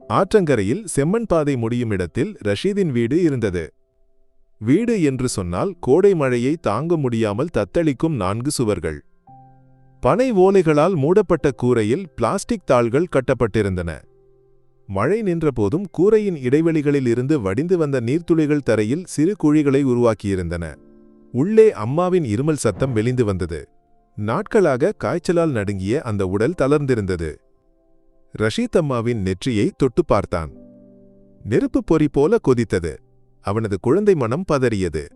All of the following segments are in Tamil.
ஆற்றங்கரையில் செம்மண் பாதை முடியும் இடத்தில் ரஷீதின் வீடு இருந்தது. வீடு என்று சொன்னால் கோடை மழையை தாங்க முடியாமல் தத்தளிக்கும் நான்கு சுவர்கள். பனை ஓலைகளால் மூடப்பட்ட கூரையில் பிளாஸ்டிக் தாள்கள் கட்டப்பட்டிருந்தன. மழை நின்றபோதும் கூரையின் இடைவெளிகளில் இருந்து வடிந்து வந்த நீர்த்துளிகள் தரையில் சிறு குழிகளை உருவாக்கியிருந்தன. உள்ளே அம்மாவின் இருமல் சத்தம் வெளிந்து வந்தது. நாட்களாக காய்ச்சலால் நடுங்கிய அந்த உடல் தளர்ந்திருந்தது. ரஷீத் அம்மாவின் நெற்றியை தொட்டு பார்த்தான். நெருப்புப் பொறி போல கொதித்தது. அவனது குழந்தை மனம் பதறியது.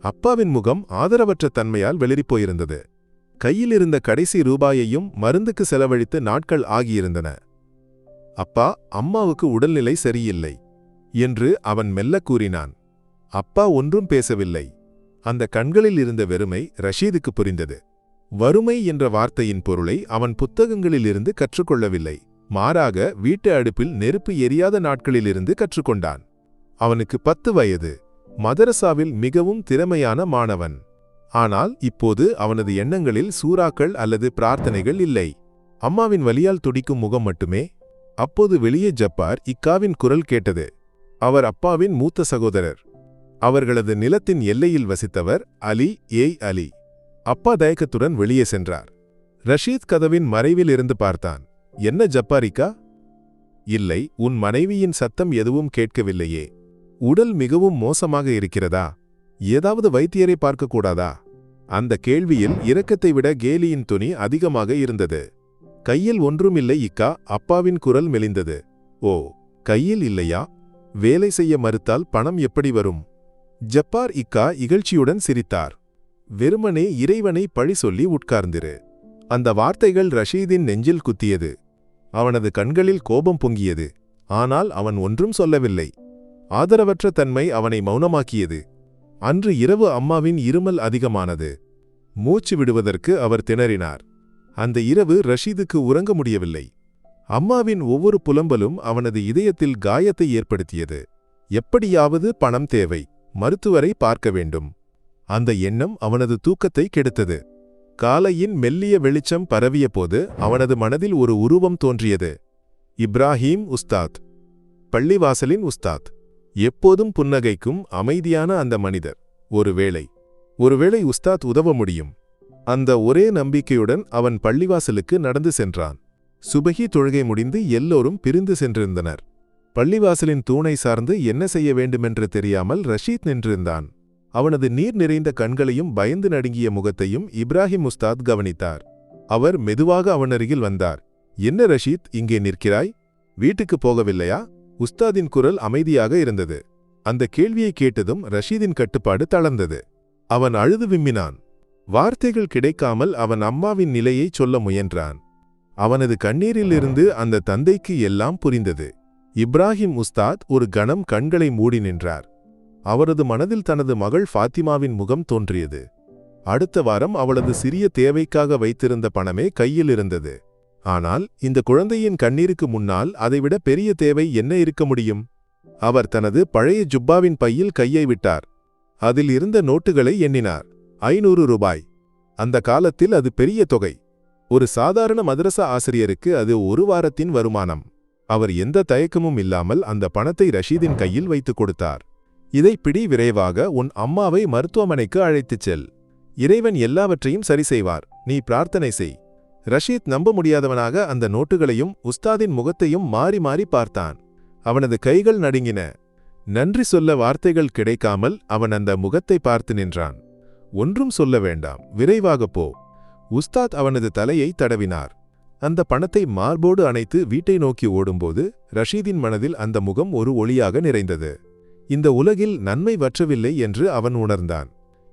அப்பாவின் முகம் ஆதரவற்ற தன்மையால் வெளிரிப்போயிருந்தது கையில் இருந்த கடைசி ரூபாயையும் மருந்துக்கு செலவழித்து நாட்கள் ஆகியிருந்தன. அப்பா அம்மாவுக்கு உடல்நிலை சரியில்லை என்று அவன் மெல்ல கூறினான். அப்பா ஒன்றும் பேசவில்லை. அந்த கண்களில் இருந்த வெறுமை ரஷீதுக்கு புரிந்தது. வறுமை என்ற வார்த்தையின் பொருளை அவன் புத்தகங்களிலிருந்து கற்றுக்கொள்ளவில்லை. மாறாக வீட்டு அடுப்பில் நெருப்பு எரியாத நாட்களிலிருந்து கற்றுக்கொண்டான். அவனுக்கு பத்து வயது. மதரசாவில் மிகவும் திறமையான மாணவன். ஆனால் இப்போது அவனது எண்ணங்களில் சூறாக்கள் அல்லது பிரார்த்தனைகள் இல்லை. அம்மாவின் வலியால் துடிக்கும் முகம் மட்டுமே. அப்போது வெளியே ஜப்பார் இக்காவின் குரல் கேட்டது. அவர் அப்பாவின் மூத்த சகோதரர். அவர்களது நிலத்தின் எல்லையில் வசித்தவர் அலி ஏய் அலி. அப்பா தயக்கத்துடன் வெளியே சென்றார். ரஷீத் கதவின் மறைவில் இருந்து பார்த்தான். என்ன ஜப்பாரிக்கா? இல்லை உன் மனைவியின் சத்தம் எதுவும் கேட்கவில்லையே. உடல் மிகவும் மோசமாக இருக்கிறதா? ஏதாவது வைத்தியரை பார்க்கக்கூடாதா? அந்த கேள்வியில் இரக்கத்தை விட கேலியின் துணி அதிகமாக இருந்தது. கையில் ஒன்றுமில்லை இக்கா அப்பாவின் குரல் மெலிந்தது. ஓ கையில் இல்லையா? வேலை செய்ய மறுத்தால் பணம் எப்படி வரும்? ஜப்பார் இக்கா இகழ்ச்சியுடன் சிரித்தார். வெறுமனே இறைவனை பழி சொல்லி உட்கார்ந்திரு. அந்த வார்த்தைகள் ரஷீதின் நெஞ்சில் குத்தியது. அவனது கண்களில் கோபம் பொங்கியது. ஆனால் அவன் ஒன்றும் சொல்லவில்லை. ஆதரவற்ற தன்மை அவனை மௌனமாக்கியது. அன்று இரவு அம்மாவின் இருமல் அதிகமானது. மூச்சு விடுவதற்கு அவர் திணறினார். அந்த இரவு ரஷீதுக்கு உறங்க முடியவில்லை. அம்மாவின் ஒவ்வொரு புலம்பலும் அவனது இதயத்தில் காயத்தை ஏற்படுத்தியது. எப்படியாவது பணம் தேவை. மருத்துவரை பார்க்க வேண்டும். அந்த எண்ணம் அவனது தூக்கத்தை கெடுத்தது. காலையின் மெல்லிய வெளிச்சம் பரவியபோது அவனது மனதில் ஒரு உருவம் தோன்றியது. இப்ராஹீம் உஸ்தாத். பள்ளிவாசலின் உஸ்தாத். எப்போதும் புன்னகைக்கும் அமைதியான அந்த மனிதர். ஒருவேளை ஒருவேளை உஸ்தாத் உதவ முடியும். அந்த ஒரே நம்பிக்கையுடன் அவன் பள்ளிவாசலுக்கு நடந்து சென்றான். சுபகி தொழுகை முடிந்து எல்லோரும் பிரிந்து சென்றிருந்தனர். பள்ளிவாசலின் தூணை சார்ந்து என்ன செய்ய வேண்டுமென்று தெரியாமல் ரஷீத் நின்றிருந்தான். அவனது நீர் நிறைந்த கண்களையும் பயந்து நடுங்கிய முகத்தையும் இப்ராஹிம் உஸ்தாத் கவனித்தார். அவர் மெதுவாக அவனருகில் வந்தார். என்ன ரஷீத் இங்கே நிற்கிறாய்? வீட்டுக்கு போகவில்லையா? உஸ்தாதின் குரல் அமைதியாக இருந்தது. அந்த கேள்வியை கேட்டதும் ரஷீதின் கட்டுப்பாடு தளர்ந்தது. அவன் அழுது விம்மினான். வார்த்தைகள் கிடைக்காமல் அவன் அம்மாவின் நிலையை சொல்ல முயன்றான். அவனது கண்ணீரிலிருந்து அந்த தந்தைக்கு எல்லாம் புரிந்தது. இப்ராஹிம் உஸ்தாத் ஒரு கணம் கண்களை மூடி நின்றார். அவரது மனதில் தனது மகள் ஃபாத்திமாவின் முகம் தோன்றியது. அடுத்த வாரம் அவளது சிறிய தேவைக்காக வைத்திருந்த பணமே கையில் இருந்தது. ஆனால் இந்த குழந்தையின் கண்ணீருக்கு முன்னால் அதைவிட பெரிய தேவை என்ன இருக்க முடியும்? அவர் தனது பழைய ஜுப்பாவின் பையில் கையை விட்டார். அதில் இருந்த நோட்டுகளை எண்ணினார். ஐநூறு ரூபாய். அந்த காலத்தில் அது பெரிய தொகை. ஒரு சாதாரண மதரசா ஆசிரியருக்கு அது ஒரு வாரத்தின் வருமானம். அவர் எந்த தயக்கமும் இல்லாமல் அந்த பணத்தை ரஷீதின் கையில் வைத்துக் கொடுத்தார். இதை பிடி விரைவாக உன் அம்மாவை மருத்துவமனைக்கு அழைத்துச் செல். இறைவன் எல்லாவற்றையும் சரி செய்வார். நீ பிரார்த்தனை செய். ரஷீத் நம்ப முடியாதவனாக அந்த நோட்டுகளையும் உஸ்தாதின் முகத்தையும் மாறி மாறி பார்த்தான். அவனது கைகள் நடுங்கின. நன்றி சொல்ல வார்த்தைகள் கிடைக்காமல் அவன் அந்த முகத்தை பார்த்து நின்றான். ஒன்றும் சொல்ல வேண்டாம். விரைவாக போ. உஸ்தாத் அவனது தலையை தடவினார். அந்த பணத்தை மார்போடு அணைத்து வீட்டை நோக்கி ஓடும்போது ரஷீதின் மனதில் அந்த முகம் ஒரு ஒளியாக நிறைந்தது. இந்த உலகில் நன்மை வற்றவில்லை என்று அவன் உணர்ந்தான்.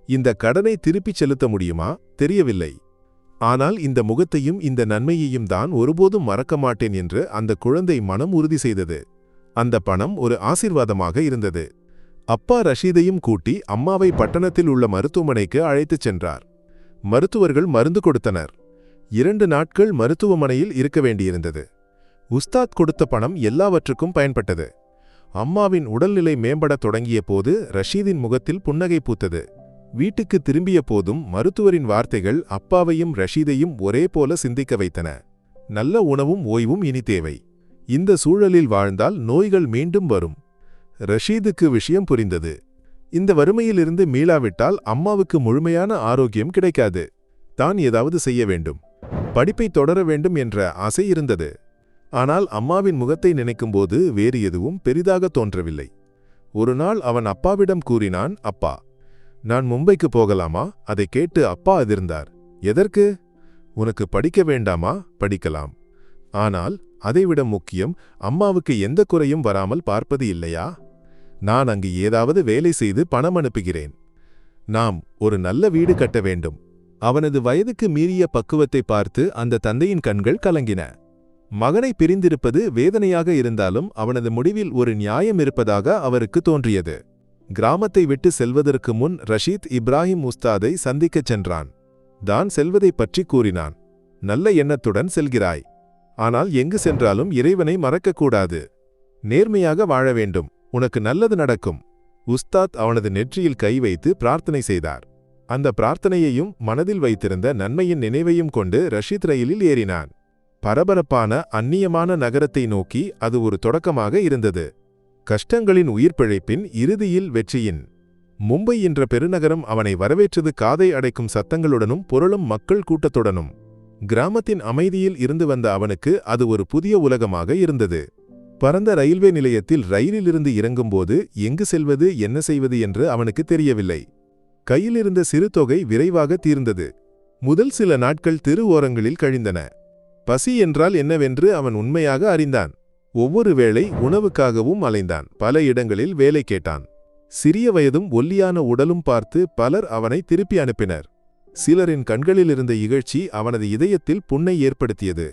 இந்த கடனை திருப்பிச் செலுத்த முடியுமா? தெரியவில்லை. ஆனால் இந்த முகத்தையும் இந்த நன்மையையும் தான் ஒருபோதும் மறக்க மாட்டேன் என்று அந்த குழந்தை மனம் உறுதி செய்தது. அந்த பணம் ஒரு ஆசிர்வாதமாக இருந்தது. அப்பா ரஷீதையும் கூட்டி அம்மாவை பட்டணத்தில் உள்ள மருத்துவமனைக்கு அழைத்துச் சென்றார். மருத்துவர்கள் மருந்து கொடுத்தனர். இரண்டு நாட்கள் மருத்துவமனையில் இருக்க வேண்டியிருந்தது. உஸ்தாத் கொடுத்த பணம் எல்லாவற்றுக்கும் பயன்பட்டது. அம்மாவின் உடல்நிலை மேம்படத் தொடங்கிய போது ரஷீதின் முகத்தில் புன்னகை பூத்தது. வீட்டுக்கு திரும்பிய போதும் மருத்துவரின் வார்த்தைகள் அப்பாவையும் ரஷீதையும் ஒரே போல சிந்திக்க வைத்தன. நல்ல உணவும் ஓய்வும் இனி தேவை. இந்த சூழலில் வாழ்ந்தால் நோய்கள் மீண்டும் வரும். ரஷீதுக்கு விஷயம் புரிந்தது. இந்த வறுமையிலிருந்து மீளாவிட்டால் அம்மாவுக்கு முழுமையான ஆரோக்கியம் கிடைக்காது. தான் ஏதாவது செய்ய வேண்டும். படிப்பை தொடர வேண்டும் என்ற ஆசை இருந்தது. ஆனால் அம்மாவின் முகத்தை நினைக்கும்போது வேறு எதுவும் பெரிதாக தோன்றவில்லை. ஒரு நாள் அவன் அப்பாவிடம் கூறினான் அப்பா நான் மும்பைக்கு போகலாமா? அதை கேட்டு அப்பா அதிர்ந்தார். எதற்கு? உனக்கு படிக்க வேண்டாமா? படிக்கலாம். ஆனால் அதைவிட முக்கியம் அம்மாவுக்கு எந்த குறையும் வராமல் பார்ப்பது இல்லையா? நான் அங்கு ஏதாவது வேலை செய்து பணம் அனுப்புகிறேன். நாம் ஒரு நல்ல வீடு கட்ட வேண்டும். அவனது வயதுக்கு மீறிய பக்குவத்தை பார்த்து அந்த தந்தையின் கண்கள் கலங்கின. மகனை பிரிந்திருப்பது வேதனையாக இருந்தாலும் அவனது முடிவில் ஒரு நியாயம் இருப்பதாக அவருக்கு தோன்றியது. கிராமத்தை விட்டு செல்வதற்கு முன் ரஷீத் இப்ராஹிம் உஸ்தாதை சந்திக்கச் சென்றான். தான் செல்வதைப் பற்றி கூறினான். நல்ல எண்ணத்துடன் செல்கிறாய். ஆனால் எங்கு சென்றாலும் இறைவனை மறக்கக்கூடாது நேர்மையாக வாழ வேண்டும். உனக்கு நல்லது நடக்கும். உஸ்தாத் அவனது நெற்றியில் கை வைத்து பிரார்த்தனை செய்தார். அந்த பிரார்த்தனையையும் மனதில் வைத்திருந்த நன்மையின் நினைவையும் கொண்டு ரஷீத் ரயிலில் ஏறினான். பரபரப்பான அந்நியமான நகரத்தை நோக்கி அது ஒரு தொடக்கமாக இருந்தது. கஷ்டங்களின் உயிர் பிழைப்பின் இறுதியில் வெற்றியின் மும்பை என்ற பெருநகரம் அவனை வரவேற்றது காதை அடைக்கும் சத்தங்களுடனும் புரளும் மக்கள் கூட்டத்துடனும். கிராமத்தின் அமைதியில் இருந்து வந்த அவனுக்கு அது ஒரு புதிய உலகமாக இருந்தது. பரந்த ரயில்வே நிலையத்தில் ரயிலிலிருந்து இறங்கும்போது எங்கு செல்வது என்ன செய்வது என்று அவனுக்கு தெரியவில்லை. கையிலிருந்த சிறு தொகை விரைவாக தீர்ந்தது. முதல் சில நாட்கள் திரு ஓரங்களில் கழிந்தன. பசி என்றால் என்னவென்று அவன் உண்மையாக அறிந்தான். ஒவ்வொரு வேளை உணவுக்காகவும் அலைந்தான். பல இடங்களில் வேலை கேட்டான். சிறிய வயதும் ஒல்லியான உடலும் பார்த்து பலர் அவனை திருப்பி அனுப்பினர். சிலரின் கண்களிலிருந்த இகழ்ச்சி அவனது இதயத்தில் புண்ணை ஏற்படுத்தியது.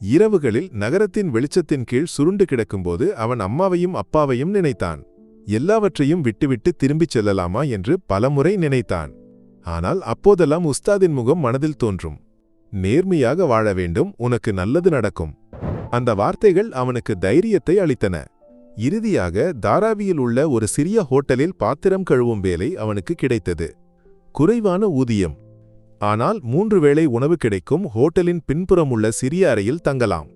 இரவுகளில் நகரத்தின் வெளிச்சத்தின் கீழ் சுருண்டு கிடக்கும்போது அவன் அம்மாவையும் அப்பாவையும் நினைத்தான். எல்லாவற்றையும் விட்டுவிட்டு திரும்பிச் செல்லலாமா என்று பலமுறை நினைத்தான். ஆனால் அப்போதெல்லாம் உஸ்தாதின் முகம் மனதில் தோன்றும். நேர்மையாக வாழ வேண்டும் உனக்கு நல்லது நடக்கும். அந்த வார்த்தைகள் அவனுக்கு தைரியத்தை அளித்தன. இறுதியாக தாராவியில் உள்ள ஒரு சிறிய ஹோட்டலில் பாத்திரம் கழுவும் வேலை அவனுக்கு கிடைத்தது. குறைவான ஊதியம். ஆனால் மூன்று வேளை உணவு கிடைக்கும் ஹோட்டலின் பின்புறம் உள்ள சிறிய அறையில் தங்கலாம்.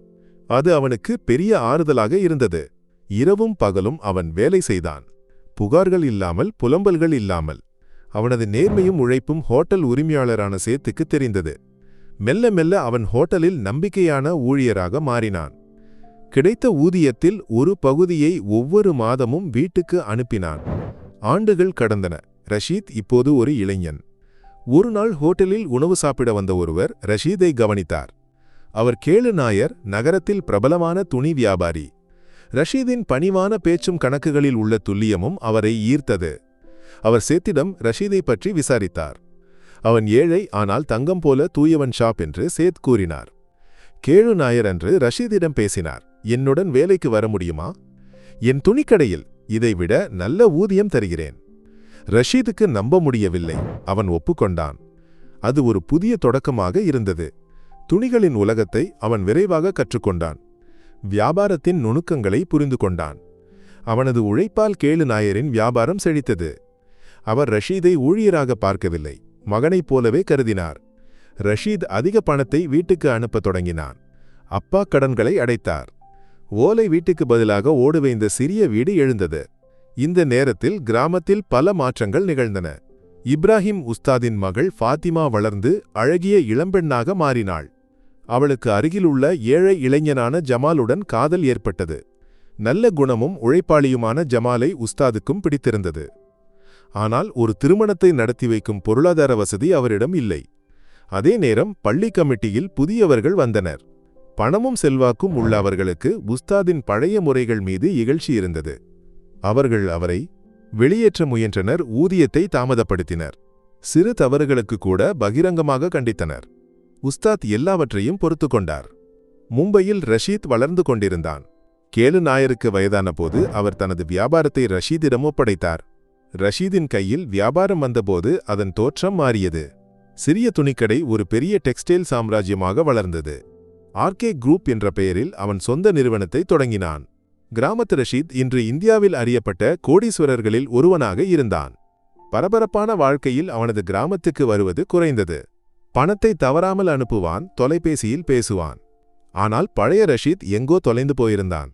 அது அவனுக்கு பெரிய ஆறுதலாக இருந்தது. இரவும் பகலும் அவன் வேலை செய்தான். புகார்கள் இல்லாமல் புலம்பல்கள் இல்லாமல். அவனது நேர்மையும் உழைப்பும் ஹோட்டல் உரிமையாளரான சேத்துக்கு தெரிந்தது. மெல்ல மெல்ல அவன் ஹோட்டலில் நம்பிக்கையான ஊழியராக மாறினான். கிடைத்த ஊதியத்தில் ஒரு பகுதியை ஒவ்வொரு மாதமும் வீட்டுக்கு அனுப்பினான். ஆண்டுகள் கடந்தன. ரஷீத் இப்போது ஒரு இளைஞன். ஒரு நாள் ஹோட்டலில் உணவு சாப்பிட வந்த ஒருவர் ரஷீதை கவனித்தார். அவர் கேளு நாயர் நகரத்தில் பிரபலமான துணி வியாபாரி. ரஷீதின் பணிவான பேச்சும் கணக்குகளில் உள்ள துல்லியமும் அவரை ஈர்த்தது. அவர் சேத்திடம் ரஷீதை பற்றி விசாரித்தார். அவன் ஏழை ஆனால் தங்கம் போல தூயவன் ஷாப் என்று சேத் கூறினார். கேழு நாயர் அன்று ரஷீதிடம் பேசினார் என்னுடன் வேலைக்கு வர முடியுமா? என் துணிக்கடையில் இதைவிட நல்ல ஊதியம் தருகிறேன். ரஷீதுக்கு நம்ப முடியவில்லை அவன் ஒப்புக்கொண்டான். அது ஒரு புதிய தொடக்கமாக இருந்தது. துணிகளின் உலகத்தை அவன் விரைவாக கற்றுக்கொண்டான். வியாபாரத்தின் நுணுக்கங்களை புரிந்து கொண்டான். அவனது உழைப்பால் கேளு நாயரின் வியாபாரம் செழித்தது. அவர் ரஷீதை ஊழியராக பார்க்கவில்லை. மகனைப் போலவே கருதினார். ரஷீத் அதிக பணத்தை வீட்டுக்கு அனுப்பத் தொடங்கினான். அப்பா கடன்களை அடைத்தார். ஓலை வீட்டுக்கு பதிலாக ஓடுவைந்த சிறிய வீடு எழுந்தது. இந்த நேரத்தில் கிராமத்தில் பல மாற்றங்கள் நிகழ்ந்தன. இப்ராஹிம் உஸ்தாதின் மகள் ஃபாத்திமா வளர்ந்து அழகிய இளம்பெண்ணாக மாறினாள். அவளுக்கு அருகிலுள்ள ஏழை இளைஞனான ஜமாலுடன் காதல் ஏற்பட்டது. நல்ல குணமும் உழைப்பாளியுமான ஜமாலை உஸ்தாதுக்கும் பிடித்திருந்தது. ஆனால் ஒரு திருமணத்தை நடத்தி வைக்கும் பொருளாதார வசதி அவரிடம் இல்லை. அதே நேரம் பள்ளி கமிட்டியில் புதியவர்கள் வந்தனர். பணமும் செல்வாக்கும் உள்ள அவர்களுக்கு உஸ்தாதின் பழைய முறைகள் மீது இகழ்ச்சி இருந்தது. அவர்கள் அவரை வெளியேற்ற முயன்றனர் ஊதியத்தை தாமதப்படுத்தினர். சிறு தவறுகளுக்கு கூட பகிரங்கமாக கண்டித்தனர். உஸ்தாத் எல்லாவற்றையும் பொறுத்து கொண்டார். மும்பையில் ரஷீத் வளர்ந்து கொண்டிருந்தான். கேலு நாயருக்கு வயதான போது அவர் தனது வியாபாரத்தை ரஷீதிடம் ஒப்படைத்தார். ரஷீதின் கையில் வியாபாரம் வந்தபோது அதன் தோற்றம் மாறியது. சிறிய துணிக்கடை ஒரு பெரிய டெக்ஸ்டைல் சாம்ராஜ்யமாக வளர்ந்தது. ஆர்கே குரூப் என்ற பெயரில் அவன் சொந்த நிறுவனத்தை தொடங்கினான். கிராமத்து ரஷீத் இன்று இந்தியாவில் அறியப்பட்ட கோடீஸ்வரர்களில் ஒருவனாக இருந்தான். பரபரப்பான வாழ்க்கையில் அவனது கிராமத்துக்கு வருவது குறைந்தது. பணத்தை தவறாமல் அனுப்புவான் தொலைபேசியில் பேசுவான். ஆனால் பழைய ரஷீத் எங்கோ தொலைந்து போயிருந்தான்.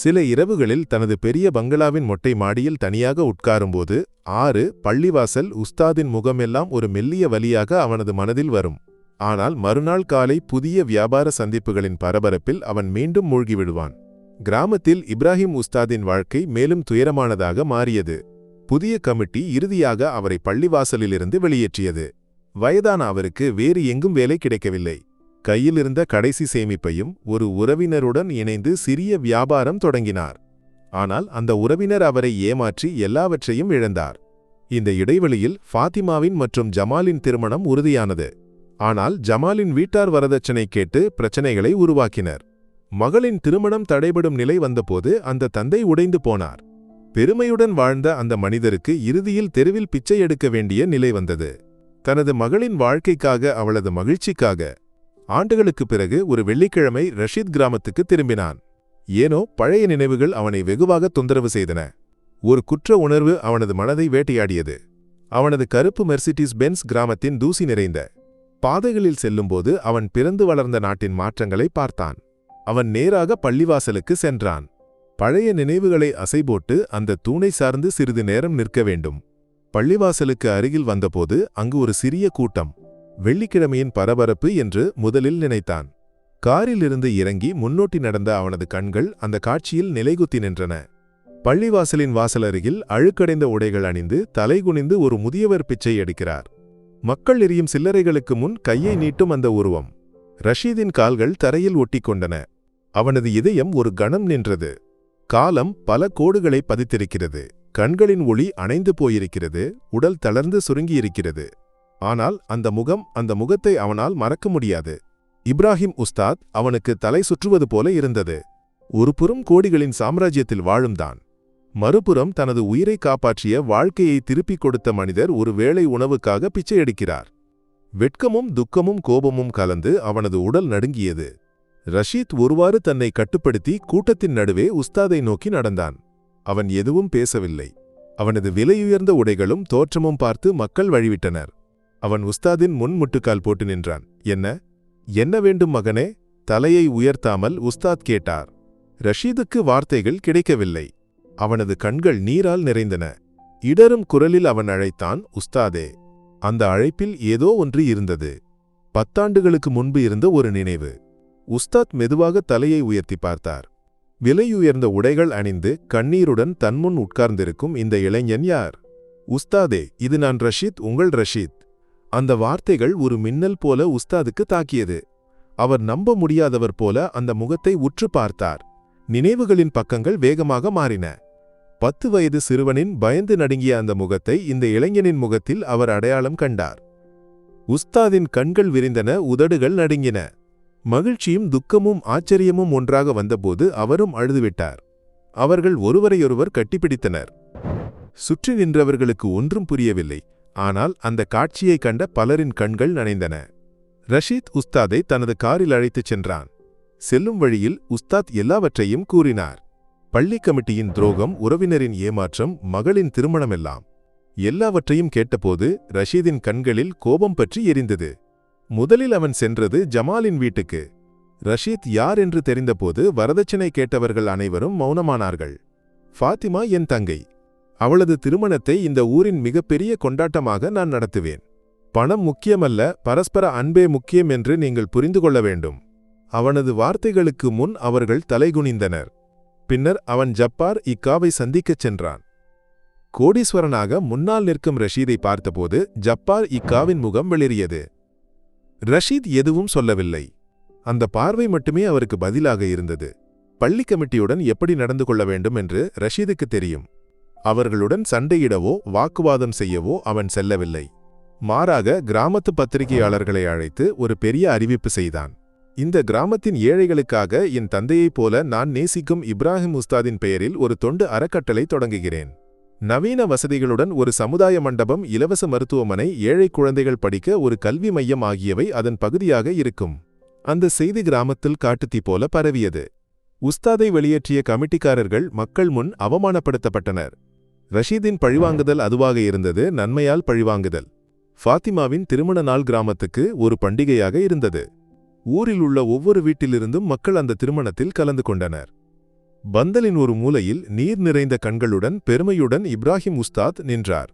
சில இரவுகளில் தனது பெரிய பங்களாவின் மொட்டை மாடியில் தனியாக உட்காரும்போது ஆறு பள்ளிவாசல் உஸ்தாதின் முகமெல்லாம் ஒரு மெல்லிய வலியாக அவனது மனதில் வரும். ஆனால் மறுநாள் காலை புதிய வியாபார சந்திப்புகளின் பரபரப்பில் அவன் மீண்டும் மூழ்கிவிடுவான். கிராமத்தில் இப்ராஹிம் உஸ்தாதின் வாழ்க்கை மேலும் துயரமானதாக மாறியது. புதிய கமிட்டி இறுதியாக அவரை பள்ளிவாசலிலிருந்து வெளியேற்றியது. வயதான அவருக்கு வேறு எங்கும் வேலை கிடைக்கவில்லை. கையிலிருந்த கடைசி சேமிப்பையும் ஒரு உறவினருடன் இணைந்து சிறிய வியாபாரம் தொடங்கினார். ஆனால் அந்த உறவினர் அவரை ஏமாற்றி எல்லாவற்றையும் இழந்தார். இந்த இடைவெளியில் ஃபாத்திமாவின் மற்றும் ஜமாலின் திருமணம் உறுதியானது. ஆனால் ஜமாலின் வீட்டார் வரதட்சணை கேட்டு பிரச்சனைகளை உருவாக்கினர். மகளின் திருமணம் தடைபடும் நிலை வந்தபோது அந்த தந்தை உடைந்து போனார். பெருமையுடன் வாழ்ந்த அந்த மனிதருக்கு இறுதியில் தெருவில் பிச்சை எடுக்க வேண்டிய நிலை வந்தது. தனது மகளின் வாழ்க்கைக்காக அவளது மகிழ்ச்சிக்காக ஆண்டுகளுக்குப் பிறகு ஒரு வெள்ளிக்கிழமை ரஷீத் கிராமத்துக்கு திரும்பினான். ஏனோ பழைய நினைவுகள் அவனை வெகுவாக தொந்தரவு செய்தன. ஒரு குற்ற உணர்வு அவனது மனதை வேட்டையாடியது. அவனது கருப்பு மெர்சிட்டிஸ் பென்ஸ் கிராமத்தின் தூசி நிறைந்த பாதைகளில் செல்லும்போது அவன் பிறந்து வளர்ந்த நாட்டின் மாற்றங்களை பார்த்தான். அவன் நேராக பள்ளிவாசலுக்கு சென்றான். பழைய நினைவுகளை அசைபோட்டு அந்த தூணை சார்ந்து சிறிது நேரம் நிற்க வேண்டும். பள்ளிவாசலுக்கு அருகில் வந்தபோது அங்கு ஒரு சிறிய கூட்டம் வெள்ளிக்கிழமையின் பரபரப்பு என்று முதலில் நினைத்தான். காரிலிருந்து இறங்கி முன்னோட்டி நடந்த அவனது கண்கள் அந்த காட்சியில் நிலைகுத்தி நின்றன. பள்ளிவாசலின் வாசல் அருகில் அழுக்கடைந்த உடைகள் அணிந்து தலைகுனிந்து ஒரு முதியவர் பிச்சை எடுக்கிறார். மக்கள் எரியும் சில்லறைகளுக்கு முன் கையை நீட்டும் அந்த உருவம். ரஷீதின் கால்கள் தரையில் ஒட்டிக்கொண்டன. அவனது இதயம் ஒரு கணம் நின்றது. காலம் பல கோடுகளை பதித்திருக்கிறது. கண்களின் ஒளி அணைந்து போயிருக்கிறது. உடல் தளர்ந்து சுருங்கியிருக்கிறது. ஆனால் அந்த முகம் அந்த முகத்தை அவனால் மறக்க முடியாது. இப்ராஹிம் உஸ்தாத் அவனுக்கு தலை சுற்றுவது போல இருந்தது. ஒருபுறம் கோடிகளின் சாம்ராஜ்யத்தில் வாழும்தான் மறுபுறம் தனது உயிரை காப்பாற்றிய வாழ்க்கையை திருப்பிக் கொடுத்த மனிதர் ஒரு வேளை உணவுக்காக பிச்சை எடுக்கிறார். வெட்கமும் துக்கமும் கோபமும் கலந்து அவனது உடல் நடுங்கியது. ரஷீத் ஒருவாறு தன்னை கட்டுப்படுத்தி கூட்டத்தின் நடுவே உஸ்தாதை நோக்கி நடந்தான். அவன் எதுவும் பேசவில்லை. அவனது விலையுயர்ந்த உடைகளும் தோற்றமும் பார்த்து மக்கள் வழிவிட்டனர். அவன் உஸ்தாதின் முன் முட்டுக்கால் போட்டு நின்றான். என்ன? என்ன வேண்டும் மகனே? தலையை உயர்த்தாமல் உஸ்தாத் கேட்டார். ரஷீதுக்கு வார்த்தைகள் கிடைக்கவில்லை. அவனது கண்கள் நீரால் நிறைந்தன. இடரும் குரலில் அவன் அழைத்தான் உஸ்தாதே அந்த அழைப்பில் ஏதோ ஒன்று இருந்தது. பத்தாண்டுகளுக்கு முன்பு இருந்த ஒரு நினைவு. உஸ்தாத் மெதுவாக தலையை உயர்த்தி பார்த்தார். விலையுயர்ந்த உடைகள் அணிந்து கண்ணீருடன் தன்முன் உட்கார்ந்திருக்கும் இந்த இளைஞன் யார்? உஸ்தாதே இது நான் ரஷீத் உங்கள் ரஷீத். அந்த வார்த்தைகள் ஒரு மின்னல் போல உஸ்தாதுக்கு தாக்கியது. அவர் நம்ப முடியாதவர் போல அந்த முகத்தை உற்று பார்த்தார். நினைவுகளின் பக்கங்கள் வேகமாக மாறின. பத்து வயது சிறுவனின் பயந்து நடுங்கிய அந்த முகத்தை இந்த இளைஞனின் முகத்தில் அவர் அடையாளம் கண்டார். உஸ்தாதின் கண்கள் விரிந்தன உதடுகள் நடுங்கின. மகிழ்ச்சியும் துக்கமும் ஆச்சரியமும் ஒன்றாக வந்தபோது அவரும் அழுதுவிட்டார். அவர்கள் ஒருவரையொருவர் கட்டிப்பிடித்தனர். சுற்றி நின்றவர்களுக்கு ஒன்றும் புரியவில்லை. ஆனால் அந்த காட்சியை கண்ட பலரின் கண்கள் நனைந்தன. ரஷீத் உஸ்தாதை தனது காரில் அழைத்துச் சென்றான். செல்லும் வழியில் உஸ்தாத் எல்லாவற்றையும் கூறினார். பள்ளி கமிட்டியின் துரோகம் உறவினரின் ஏமாற்றம் மகளின் திருமணமெல்லாம். எல்லாவற்றையும் கேட்டபோது ரஷீதின் கண்களில் கோபம் பற்றி எரிந்தது. முதலில் அவன் சென்றது ஜமாலின் வீட்டுக்கு. ரஷீத் யார் என்று தெரிந்தபோது வரதட்சணை கேட்டவர்கள் அனைவரும் மௌனமானார்கள். ஃபாத்திமா என் தங்கை. அவளது திருமணத்தை இந்த ஊரின் மிகப்பெரிய கொண்டாட்டமாக நான் நடத்துவேன். பணம் முக்கியமல்ல பரஸ்பர அன்பே முக்கியம் என்று நீங்கள் புரிந்து கொள்ள வேண்டும். அவனது வார்த்தைகளுக்கு முன் அவர்கள் தலைகுனிந்தனர். பின்னர் அவன் ஜப்பார் இக்காவை சந்திக்கச் சென்றான். கோடீஸ்வரனாக முன்னால் நிற்கும் ரஷீதை பார்த்தபோது ஜப்பார் இக்காவின் முகம் வெளிரியது ரஷீத் எதுவும் சொல்லவில்லை. அந்த பார்வை மட்டுமே அவருக்கு பதிலாக இருந்தது. பள்ளி கமிட்டியுடன் எப்படி நடந்து கொள்ள வேண்டும் என்று ரஷீதுக்கு தெரியும். அவர்களுடன் சண்டையிடவோ வாக்குவாதம் செய்யவோ அவன் செல்லவில்லை. மாறாக கிராமத்து பத்திரிகையாளர்களை அழைத்து ஒரு பெரிய அறிவிப்பு செய்தான். இந்த கிராமத்தின் ஏழைகளுக்காக என் தந்தையைப் போல நான் நேசிக்கும் இப்ராஹிம் உஸ்தாதின் பெயரில் ஒரு தொண்டு அறக்கட்டளை தொடங்குகிறேன். நவீன வசதிகளுடன் ஒரு சமுதாய மண்டபம் இலவச மருத்துவமனை ஏழை குழந்தைகள் படிக்க ஒரு கல்வி மையம் ஆகியவை அதன் பகுதியாக இருக்கும். அந்த செய்தி கிராமத்தில் காட்டுத்தீ போல பரவியது. உஸ்தாதை வெளியேற்றிய கமிட்டிக்காரர்கள் மக்கள் முன் அவமானப்படுத்தப்பட்டனர். ரஷீதின் பழிவாங்குதல் அதுவாக இருந்தது நன்மையால் பழிவாங்குதல். ஃபாத்திமாவின் திருமண நாள் கிராமத்துக்கு ஒரு பண்டிகையாக இருந்தது. ஊரில் உள்ள ஒவ்வொரு வீட்டிலிருந்தும் மக்கள் அந்த திருமணத்தில் கலந்து கொண்டனர். பந்தலின் ஒரு மூலையில் நீர் நிறைந்த கண்களுடன் பெருமையுடன் இப்ராஹிம் உஸ்தாத் நின்றார்.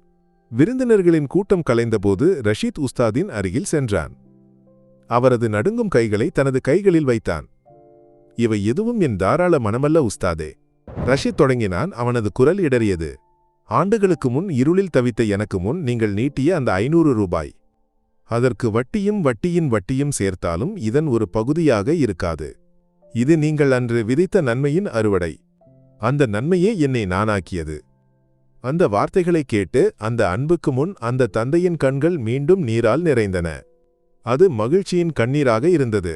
விருந்தினர்களின் கூட்டம் கலைந்தபோது ரஷீத் உஸ்தாதின் அருகில் சென்றான். அவரது நடுங்கும் கைகளை தனது கைகளில் வைத்தான். இவை எதுவும் என் தாராள மனமல்ல உஸ்தாதே. ரஷீத் தொடங்கினான் அவனது குரல் இடறியது. ஆண்டுகளுக்கு முன் இருளில் தவித்த எனக்கு முன் நீங்கள் நீட்டிய அந்த ஐநூறு ரூபாய். அதற்கு வட்டியும் வட்டியின் வட்டியும் சேர்த்தாலும் இதன் ஒரு பகுதியாக இருக்காது. இது நீங்கள் அன்று விதைத்த நன்மையின் அறுவடை. அந்த நன்மையே என்னை நானாக்கியது அந்த வார்த்தைகளைக் கேட்டு அந்த அன்புக்கு முன் அந்த தந்தையின் கண்கள் மீண்டும் நீரால் நிறைந்தன. அது மகிழ்ச்சியின் கண்ணீராக இருந்தது.